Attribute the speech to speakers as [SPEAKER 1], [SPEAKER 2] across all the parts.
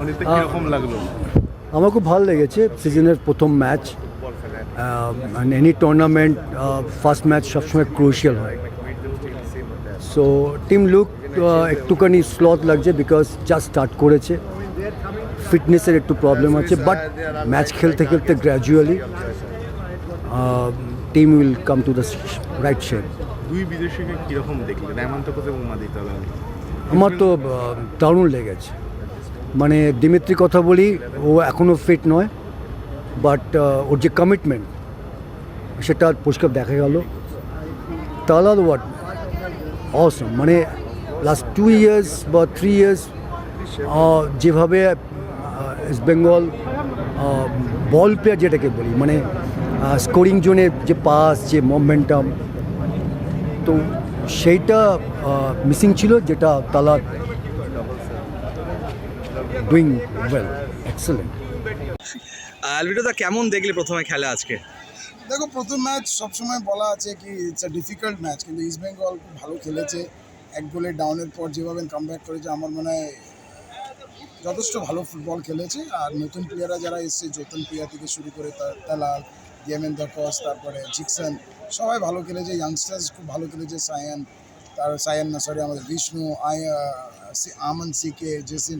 [SPEAKER 1] অনিতে কীরকম লাগল?
[SPEAKER 2] আমার খুব ভালো লেগেছে সিজনের প্রথম match. Any tournament first match সবসময় ক্রুশিয়াল হয়। সো টিম লুক একটুখানি স্লথ লাগছে বিকজ জাস্ট স্টার্ট করেছে। ফিটনেসের একটু প্রবলেম আছে বাট ম্যাচ খেলতে খেলতে gradually team will come to the right shape
[SPEAKER 1] দুই বিদেশিকে কীরকম দেখলেন হেমন্ত কোচ এবং মাদিতা
[SPEAKER 2] আমার তো দারুণ লেগেছে। মানে দিমিত্রি কথা বলি, ও এখনও ফিট নয় বাট ওর যে কমিটমেন্ট সেটা পরিষ্কার দেখা গেল। তালা ওয়াট অসম মানে লাস্ট টু ইয়ার্স বা থ্রি ইয়ার্স যেভাবে ইস্ট বেঙ্গল বল প্লেয়ার যেটাকে বলি মানে স্কোরিং জোনে যে পাস যে মোমেন্টাম তো সেইটা মিসিং ছিল, যেটা তালা ডুইং ওয়েল এক্সেলেন্ট
[SPEAKER 3] আলভিটো কেমন দেখলে প্রথমে খেলা আজকে?
[SPEAKER 4] দেখো প্রথম ম্যাচ সবসময় বলা আছে কি ইটস আ ডিফিকাল্ট ম্যাচ কিন্তু ইস্ট বেঙ্গল খুব ভালো খেলেছে। এক গোলে ডাউনের পর যেভাবে কাম ব্যাক করেছে আমার মনে হয় যথেষ্ট ভালো ফুটবল খেলেছে। আর নতুন প্লেয়াররা যারা এসছে যতন প্রিয়া থেকে শুরু করে তালাল গেমেন্দা কস তারপরে জিকসন সবাই ভালো খেলেছে ইয়াংস্টার্স খুব ভালো খেলেছে সায়ান তার সায়ান না সরি আমাদের বিষ্ণু আই আমন সিকে জেসিন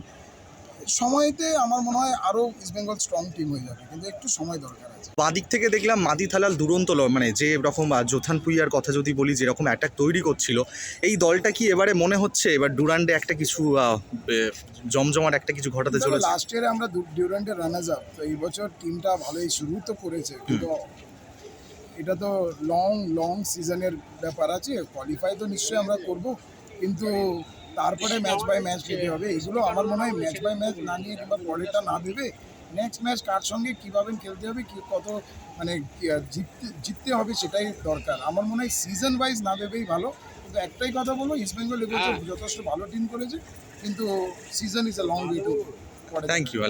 [SPEAKER 4] সময়তে আমার মনে হয় আরও ইস্ট বেঙ্গল স্ট্রং টিম হয়ে যাবে কিন্তু একটু সময় দরকার আছে।
[SPEAKER 3] বাদিক থেকে দেখলাম মাদি থালাল দুরন্ত মানে যে রকম আহ, জোথান পুইয়ার কথা যদি বলি যেরকম অ্যাটাক তৈরি করছিল এই দলটা কি এবারে মনে হচ্ছে এবার ডুরান্ডে একটা কিছু জমজমাট একটা কিছু ঘটাতে চলেছে?
[SPEAKER 4] লাস্ট ইয়ারে আমরা ডিউরেন্টের রানার্স আপ তো এই বছর টিমটা ভালোই শুরু তো করেছে কিন্তু এটা তো লং লং সিজনের ব্যাপার আছে কোয়ালিফাই তো নিশ্চয়ই আমরা করব কিন্তু তারপরে ম্যাচ বাই ম্যাচ খেতে হবে। এগুলো আমার মনে হয় ম্যাচ বাই ম্যাচ না নিয়ে কিংবা পরেরটা না ভেবে নেক্সট ম্যাচ কার সঙ্গে কীভাবে খেলতে হবে কী কত মানে জিততে জিততে হবে সেটাই দরকার। আমার মনে হয় সিজন ওয়াইজ না ভেবেই ভালো। কিন্তু একটাই কথা বলব ইস্ট বেঙ্গল যথেষ্ট ভালো টিম করেছে কিন্তু season is a long way to
[SPEAKER 3] thank you